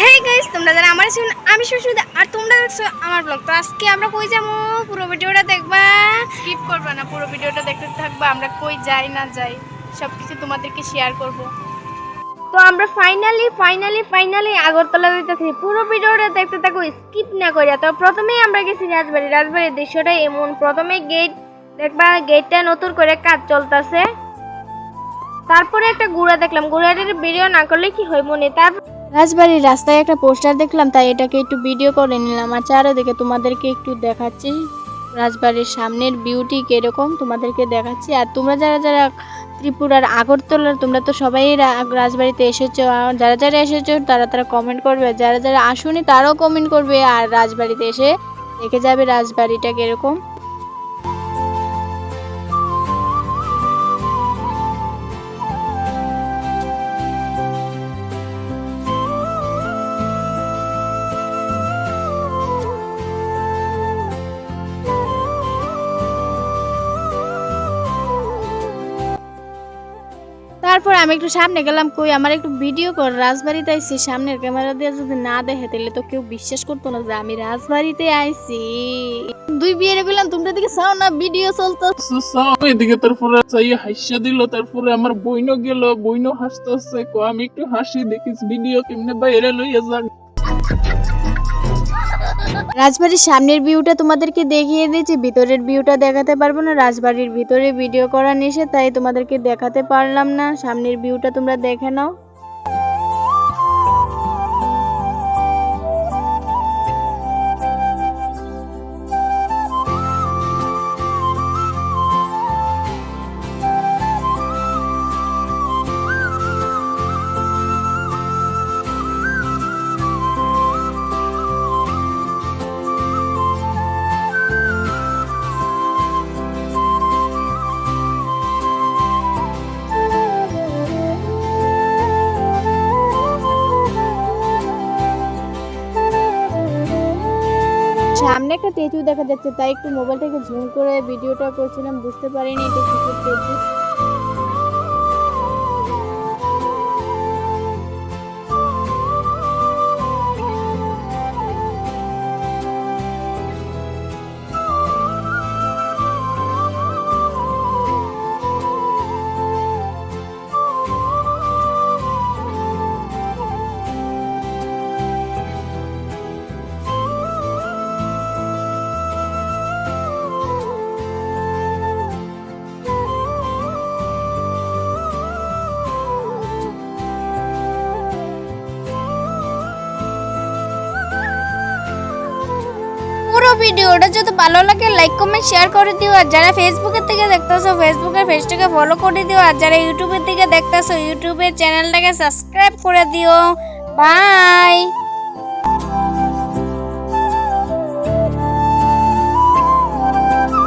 Hey guys তোমরা যারা আমার শুন আমি সুস্মিতা আর তোমরা দেখছ আমার ব্লগ তো আজকে আমরা কই যাব? পুরো ভিডিওটা দেখবা। স্কিপ করবে না পুরো ভিডিওটা দেখতে থাকবা। আমরা কই যাই না যাই সব কিছু তোমাদেরকে শেয়ার করব। তো আমরা ফাইনালি ফাইনালি ফাইনালি আগরতলা যেতেছি পুরো ভিডিওটা দেখতে থাকো স্কিপ না করিয়া। তো প্রথমেই আমরা গেছি রাজবাড়ি। রাজবাড়ির দৃশ্যটা এমন। প্রথমে গেট দেখবা গেটটা নতুন করে কাজ চলতেছে। তারপরে একটা গুড়া দেখলাম। গুড়াটির ভিডিও না করলে কি হয় মনে? তারপর রাজবাড়ির রাস্তায় একটা পোস্টার দেখলাম, তাই এটাকে একটু ভিডিও করে নিলাম। আর চারিদিকে তোমাদেরকে একটু দেখাচ্ছি, রাজবাড়ির সামনের বিউটি কীরকম তোমাদেরকে দেখাচ্ছি। আর তোমরা যারা যারা ত্রিপুরার আগরতলার তোমরা তো সবাই রাজবাড়িতে এসেছ। আর যারা যারা এসেছ, তারা তারা কমেন্ট করবে। যারা যারা আসুনি, তারাও কমেন্ট করবে। আর রাজবাড়িতে এসে দেখে যাবে রাজবাড়িটা কীরকম। তারপর আমি একটু সামনে গেলাম, কই আমার একটু ভিডিও কর, রাজবাড়িতে আইছি, সামনের ক্যামেরা দিয়ে যদি না দেখে তাহলে তো কেউ বিশ্বাস করতো না যে আমি রাজবাড়িতে আইছি। দুই বিয়ের বললাম তোমরা দিকে চাও না ভিডিও চলতো? এদিকে তারপরে চাই হাসিয়া দিল তারপরে আমার বইন গেল বইন হাসতেছে আমি একটু হাসি দেখিস, ভিডিও কেমনে বাইরে লইয়া যাক। রাজবাড়ির সামনের ভিউটা তোমাদেরকে দেখিয়ে দিয়েছি, ভিতরের ভিউটা দেখাতে পারব না, রাজবাড়ির ভিতরে ভিডিও করা নিষেধ, তাই তোমাদেরকে দেখাতে পারলাম না। সামনের ভিউটা তোমরা দেখে নাও। সামনে একটা টেচু দেখা যাচ্ছে, তাই একটু মোবাইলটাকে ঝুম করে ভিডিওটা করছিলাম, বুঝতে পারিনি এটা কিসের ভিডিওটা যদি ভালো লাগে লাইক কমেন্ট শেয়ার করে দিও। আর যারা ফেসবুকের থেকে দেখতেছো ফেসবুকের পেজটাকে ফলো করে দিও। আর যারা ইউটিউবের থেকে দেখতেছো ইউটিউবের চ্যানেলটাকে সাবস্ক্রাইব করে দিও। বাই